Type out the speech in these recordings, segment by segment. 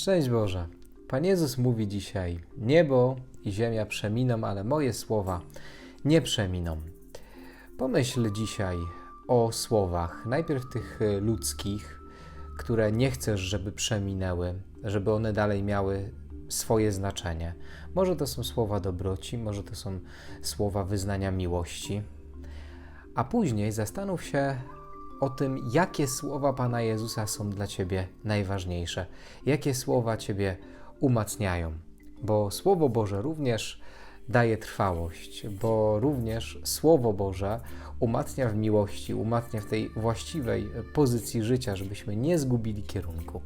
Szczęść Boże. Pan Jezus mówi dzisiaj: Niebo i ziemia przeminą, ale moje słowa nie przeminą. Pomyśl dzisiaj o słowach, najpierw tych y, ludzkich, które nie chcesz, żeby przeminęły, żeby one dalej miały swoje znaczenie. Może to są słowa dobroci, może to są słowa wyznania miłości. A później zastanów się o tym, jakie słowa Pana Jezusa są dla Ciebie najważniejsze, jakie słowa Ciebie umacniają, bo Słowo Boże również daje trwałość, bo również Słowo Boże umacnia w miłości, umacnia w tej właściwej pozycji życia, żebyśmy nie zgubili kierunku.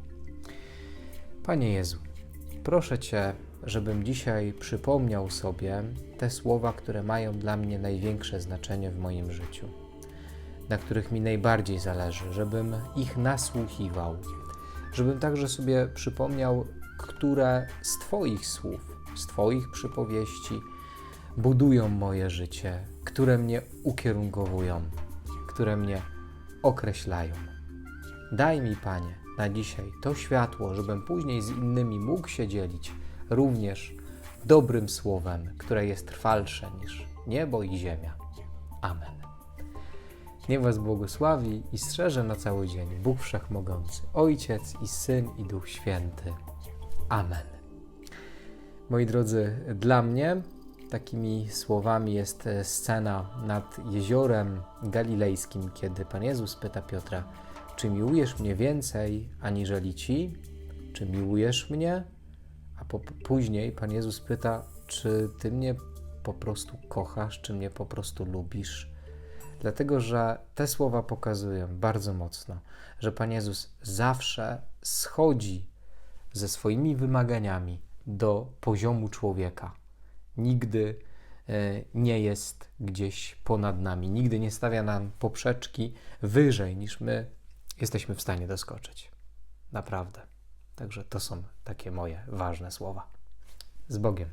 Panie Jezu, proszę Cię, żebym dzisiaj przypomniał sobie te słowa, które mają dla mnie największe znaczenie w moim życiu na których mi najbardziej zależy, żebym ich nasłuchiwał, żebym także sobie przypomniał, które z Twoich słów, z Twoich przypowieści budują moje życie, które mnie ukierunkowują, które mnie określają. Daj mi, Panie, na dzisiaj to światło, żebym później z innymi mógł się dzielić również dobrym słowem, które jest trwalsze niż niebo i ziemia. Amen. Niech Was błogosławi i strzeże na cały dzień Bóg Wszechmogący, Ojciec i Syn i Duch Święty. Amen. Moi drodzy, dla mnie takimi słowami jest e, scena nad jeziorem galilejskim, kiedy Pan Jezus pyta Piotra, czy miłujesz mnie więcej aniżeli ci? Czy miłujesz mnie? A po, później Pan Jezus pyta, czy Ty mnie po prostu kochasz, czy mnie po prostu lubisz? Dlatego, że te słowa pokazują bardzo mocno, że Pan Jezus zawsze schodzi ze swoimi wymaganiami do poziomu człowieka. Nigdy e, nie jest gdzieś ponad nami, nigdy nie stawia nam poprzeczki wyżej niż my jesteśmy w stanie doskoczyć. Naprawdę. Także to są takie moje ważne słowa. Z Bogiem.